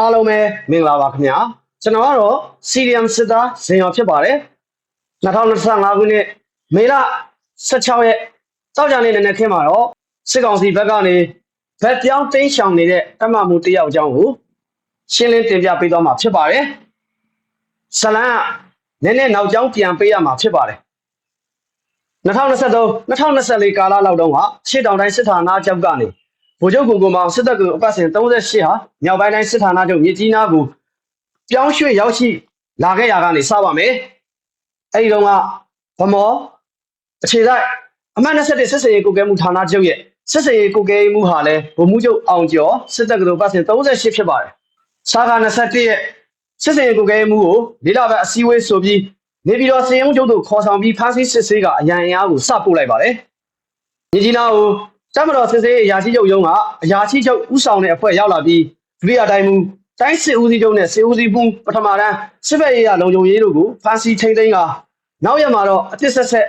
အားလုံးပဲမင်္ဂလာပါခင်ဗျာကျွန်တော်ကတော့ CDM စစ်သားဇင်ရော်ဖြစ်ပါတယ်2025ခုနှစ်မေလ16ရက်တောက်ကြနေ့နည်းနည်းခင်းမှာတော့စစ်ကောင်စီဘက်ကနေဗက်ပြောင်းတင်းရှောင်နေတဲ့တမမှုတယောက်အကြောင်းကိုရှင်းလင်းတင်ပြပေးသွားမှာဖြစ်ပါတယ်ဇလန်ကနည်းနည်းနောက်ကျောင်းပြန်ပေးရမှာဖြစ်ပါတယ်2023 2024ကာလလောက်တုန်းကရှေ့တောင်တိုင်းစစ်ဌာနချုပ်ကနေ ဗိုလ်ချုပ်ကိုကိုမောင်စစ်တပ်ကအပတ်စဉ်38ဟာမြောက်ပိုင်းတိုင်းစစ်ဌာနချုပ်မြစ်ကြီးနားကိုပြောင်းရွှေ့ရောက်ရှိလာခဲ့ရကနေစပါမယ်။အဲဒီတုန်းကဗမောအခြေဆိုင်အမှတ်27စစ်စေးကိုကဲမှုဌာနချုပ်ရဲ့စစ်စေးကိုကဲမှုဟာလည်းဗိုလ်မှူးချုပ်အောင်ကျော်စစ်တပ်ကအပတ်စဉ်38ဖြစ်ပါတယ်။စာခါ27ရဲ့စစ်စေးကိုကဲမှုကိုလေးလပတ်အစည်းအဝေးဆိုပြီးနေပြည်တော်စင်ရုံးချုပ်တို့ခေါ်ဆောင်ပြီးဖမ်းဆီးစစ်ဆေးကအရန်အင်အားကိုစပို့လိုက်ပါတယ်။မြကြီးနားကို တမတော်စစ်ဆေးအရာရှိချုပ်ရုံးကအရာရှိချုပ်ဥဆောင်တဲ့အဖွဲ့ရောက်လာပြီးဒုတိယတိုင်းမူတိုင်းစစ်ဦးစီးချုပ်နဲ့စစ်ဦးစီးမှုပထမတန်းစစ်ဘက်ရေးရလုံခြုံရေးတို့ကိုဖမ်းဆီးထိန်းသိမ်းကနောက်ရက်မှာတော့အတစ်ဆက်ဆက်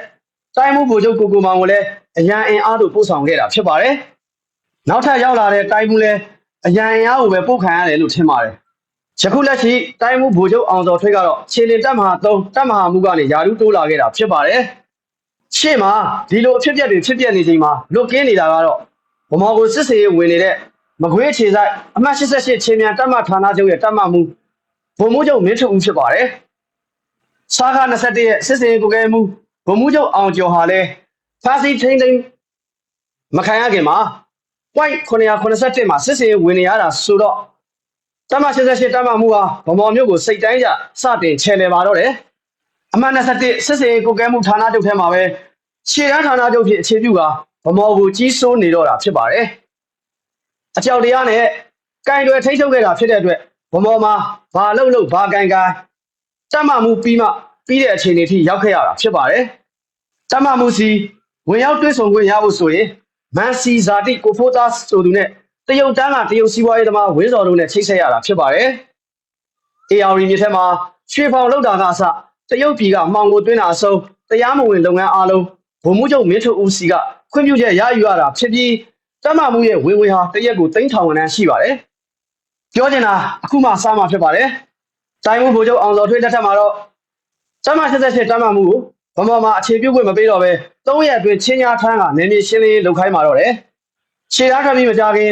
တိုင်းမှုဗိုလ်ချုပ်ကိုကိုမောင်ကိုလည်းအရန်အင်အားတို့ပို့ဆောင်ခဲ့တာဖြစ်ပါတယ်။နောက်ထပ်ရောက်လာတဲ့တိုင်းမှုလည်းအရန်အင်အားကိုပဲပို့ခံရတယ်လို့ထင်ပါတယ်။ယခုလက်ရှိတိုင်းမှုဗိုလ်ချုပ်အောင်စောထွေးကတော့ခြေလင်တပ်မဟာ3တပ်မဟာမှုကနေယာရုတိုးလာခဲ့တာဖြစ်ပါတယ်။ ရှေ့မှာဒီလိုအဖြစ်အပျက်တွေဖြစ်ပျက်နေချိန်မှာလွတ်ကင်းနေတာကတော့ဗမာကိုစစ်စေးဝင်နေတဲ့မကွေးအခြေဆိုင်အမှတ်88ချင်းမြန်တပ်မဌာနချုပ်ရဲ့တပ်မမှုဗိုလ်မှူးချုပ်မင်းထုဦးဖြစ်ပါတယ်။စားခါ21ရဲ့စစ်စေးကိုကဲမှုဗိုလ်မှူးချုပ်အောင်ကျော်ဟာလည်းဖာစီထိန်ထိန်မခံရခင်မှာ point 981မှာစစ်စေးဝင်နေရတာဆိုတော့တပ်မ88တပ်မမှုဟာဗမာမျိုးကိုစိတ်တိုင်းကြစတင်ချဲလဲပါတော့တယ်။ အမှတ်21စစ်စေးကိုကဲမှုဌာနချုပ်ထဲမှာပဲခြေတန်းဌာနချုပ်ဖြစ်အခြေပြုကဗမော်ကိုကြီးစိုးနေတော့တာဖြစ်ပါတယ်။အကြောက်တရားနဲ့ကင်တွေထိတ်ထုတ်ခဲ့တာဖြစ်တဲ့အတွက်ဗမော်မှာဘာလို့လို့ဘာကင်ကင်တတ်မှမှုပြီးမှပြီးတဲ့အခြေအနေထိရောက်ခဲ့ရတာဖြစ်ပါတယ်။တတ်မှမှုစီဝင်ရောက်တွဲဆုံခွင့်ရဖို့ဆိုရင်မန်စီဇာတိကိုဖိုးသားဆိုသူနဲ့တရုတ်တန်းကတရုတ်စီးပွားရေးသမားဝင်းစော်တို့နဲ့ချိတ်ဆက်ရတာဖြစ်ပါတယ်။ AR မြစ်ထဲမှာရွှေဖောင်လောက်တာကအစ တရုတ်ပြည်ကမှောင်ကိုတွင်းတာအဆုံးတရားမဝင်လုပ်ငန်းအလုံးဗိုလ်မှူးချုပ်မင်းထုဦးစီကခွင့်ပြုချက်ရယူရတာဖြစ်ပြီးတမမှုရဲ့ဝင်ဝင်ဟာတရက်ကိုသိန်းထောင်ဝန်တန်းရှိပါတယ်။ပြောချင်တာအခုမှစမှဖြစ်ပါတယ်။တိုင်းမှုဗိုလ်ချုပ်အောင်စောထွေးလက်ထက်မှာတော့တမ88တမမှုကိုဗမာမှာအခြေပြုခွင့်မပေးတော့ပဲ၃ရက်အတွင်းချင်းညာထမ်းကနေမြေရှင်းလင်းလုပ်ခိုင်းมาတော့တယ်။ခြေသားထွက်ပြီးမကြခင်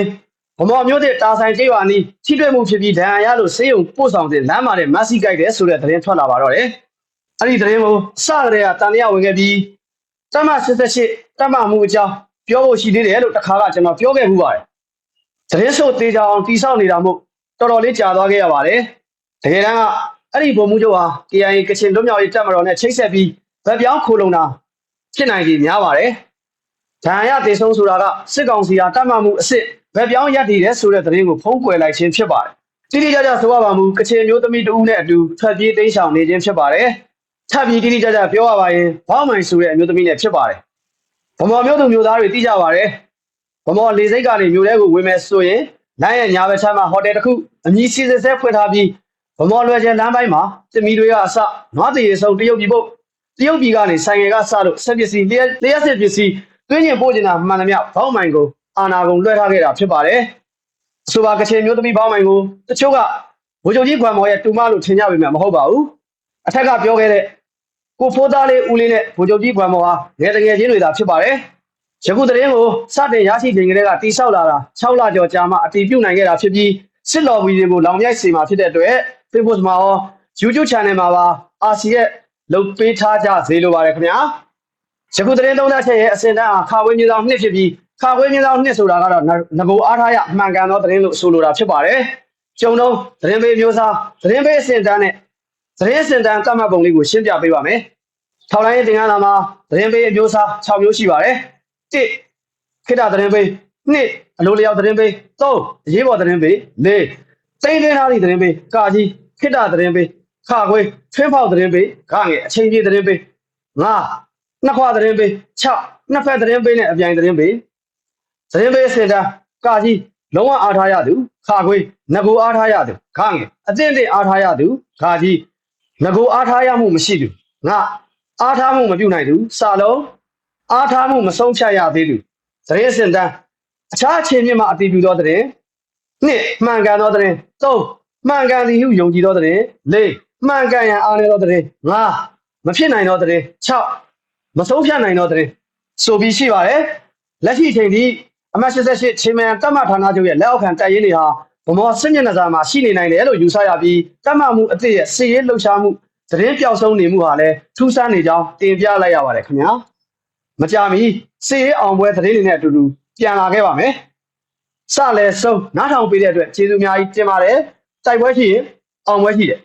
ဗမာမျိုးတဲ့တာဆိုင်ကျေးရွာနီးထိတွေ့မှုဖြစ်ပြီးဒဏ်ရာရလို့ဆေးရုံပို့ဆောင်တဲ့လမ်းမှာတဲ့မက်ဆီကြိုက်တယ်ဆိုတဲ့သတင်းထွက်လာပါတော့တယ်။ အဲ့ဒီသတင်းကိုစကြတဲ့ကတန်တရားဝင်ခဲ့ပြီးတမ88တမမှုအကြောင်းပြောဖို့ရှိသေးတယ်လို့တခါကကျွန်တော်ပြောခဲ့မှုပါတယ်။သတင်းဆိုသေးကြအောင်တိဆောက်နေတာမို့တော်တော်လေးကြာသွားခဲ့ရပါတယ်။တကယ်တမ်းကအဲ့ဒီဗိုလ်မှူးချုပ်ဟာ KIA ကချင်လွတ်မြောက်ရေးတပ်မတော်နဲ့ချိတ်ဆက်ပြီးဗက်ပြောင်းခိုလုံတာဖြစ်နိုင်ကြီးများပါတယ်။ဒဏ်ရာတေဆုံးဆိုတာကစစ်ကောင်စီဟာတတ်မှတ်မှုအစ်စ်ဗက်ပြောင်းရပ်တည်တဲ့ဆိုတဲ့သတင်းကိုဖုံးကွယ်လိုက်ခြင်းဖြစ်ပါတယ်။တိတိကျကျဆိုရပါမူကချင်မျိုးသမီးတဦးနဲ့အတူထွက်ပြေးတိမ်းရှောင်နေခြင်းဖြစ်ပါတယ်။ ထပ်ပြီးတိတိကျကျပြောရပါရင်ဘောင်းမိုင်ဆိုတဲ့အမျိုးသမီးနဲ့ဖြစ်ပါတယ်။ဗမော်မျိုးသူမျိုးသားတွေသိကြပါတယ်။ဗမော်လေစိတ်ကနေမျိုးတဲကိုဝင်မယ်ဆိုရင်လမ်းရဲ့ညာဘက်ခြမ်းမှာဟိုတယ်တစ်ခုအမည်စီစစ်ဆဲဖွင့်ထားပြီးဗမော်လွယ်ကျန်လမ်းပိုင်းမှာတမီတွေကအစနွားတရေဆုံးတရုတ်ပြည်ပုတ်တရုတ်ပြည်ကနေဆိုင်ငယ်ကစလို့ဆက်ပစ္စည်းလျှက်လျှက်စစ်ပစ္စည်းတွင်းကျင်ပို့ကျင်တာမှန်သမျှဘောင်းမိုင်ကိုအာနာကုန်လွှဲထားခဲ့တာဖြစ်ပါတယ်။အဆိုပါကချင်မျိုးသမီးဘောင်းမိုင်ကိုတချို့ကဗိုလ်ချုပ်ကြီးခွန်မော်ရဲ့တူမလို့ထင်ကြပေမဲ့မဟုတ်ပါဘူး။အထက်ကပြောခဲ့တဲ့ ကိုဖိုးသားလေးဦးလေးနဲ့ဗိုလ်ချုပ်ကြီးခွန်မော်ဟာငယ်တငယ်ချင်းတွေသာဖြစ်ပါတယ်။ယခုသတင်းကိုစတင်ရရှိချိန်ကလေးကတိဆောက်လာတာ6လကျော်ကြာမှအတည်ပြုနိုင်ခဲ့တာဖြစ်ပြီးစစ်လော်ဗီတွေကိုလောင်မြိုက်စီမှာဖြစ်တဲ့အတွက် Facebook မှာရော YouTube Channel မှာပါအာစီရဲ့လုတ်ပေးထားကြစေလိုပါတယ်ခင်ဗျာ။ယခုသတင်းသုံးသပ်ချက်ရဲ့အစင်တန်းဟာခါဝေးမြေဆောင်နှစ်ဖြစ်ပြီးခါဝေးမြေဆောင်နှစ်ဆိုတာကတော့ငကိုအားထားရအမှန်ကန်သောသတင်းလို့ဆိုလိုတာဖြစ်ပါတယ်။ကျုံတော့သတင်းပေးမျိုးစားသတင်းပေးအစင်တန်းနဲ့သတင်းစင်တန်းသတ်မှတ်ပုံလေးကိုရှင်းပြပေးပါမယ်။ ထောက်လိုင်းရေးသင်ခန်းစာမှာသတင်းပေးအမျိုးအစား6မျိုးရှိပါတယ်။1ခိတ္တသတင်းပေး2အလိုလျောက်သတင်းပေး3အရေးပေါ်သတင်းပေး4စိမ့်သွင်းထားသည့်သတင်းပေးကာကြီးခိတ္တသတင်းပေးခခွေးထွင်းဖောက်သတင်းပေးခငယ်အချိန်ပြေသတင်းပေး5နှစ်ခွသတင်းပေး6နှစ်ဖက်သတင်းပေးနဲ့အပြိုင်သတင်းပေးသတင်းပေးစင်တာကာကြီးလုံးဝအားထားရသူခခွေးငကိုအားထားရသူခငယ်အသင့်အင့်အားထားရသူခကြီးငကိုအားထားရမှုမရှိသူငါ အားထားမှုမပြုနိုင်သူစာလုံးအားထားမှုမဆုံးဖြတ်ရသေးသူသတင်းစင်တန်းအခြားအခြေမြင့်မှအတည်ပြုသောသတင်းနှစ်မှန်ကန်သောသတင်းသုံးမှန်ကန်သည်ဟုယုံကြည်သောသတင်း၄မှန်ကန်ရန်အားနည်းသောသတင်း၅မဖြစ်နိုင်သောသတင်း၆မဆုံးဖြတ်နိုင်သောသတင်းဆိုပြီးရှိပါတယ်လက်ရှိအချိန်ထိအမှတ်88ချင်းမြန်တတ်မှတ်ဌာနချုပ်ရဲ့လက်အောက်ခံတပ်ရင်းတွေဟာဗမောစစ်မျက်နှာစာမှာရှိနေနိုင်တယ်လို့ယူဆရပြီးတတ်မှတ်မှုအသစ်ရဲ့စီရေးလှုပ်ရှားမှု သတင်းပြောက်ဆုံးနေမှုဟာလည်းထူးဆန်းနေကြောင်းတင်ပြလိုက်ရပါတယ်ခင်ဗျာမကြမီစီရေးအောင်ပွဲသတင်းတွေနဲ့အတူတူပြန်လာခဲ့ပါမယ်စလဲဆုံးနားထောင်ပေးတဲ့အတွက်ကျေးဇူးအများကြီးတင်ပါတယ်တိုက်ပွဲရှိရင်အောင်ပွဲရှိတယ်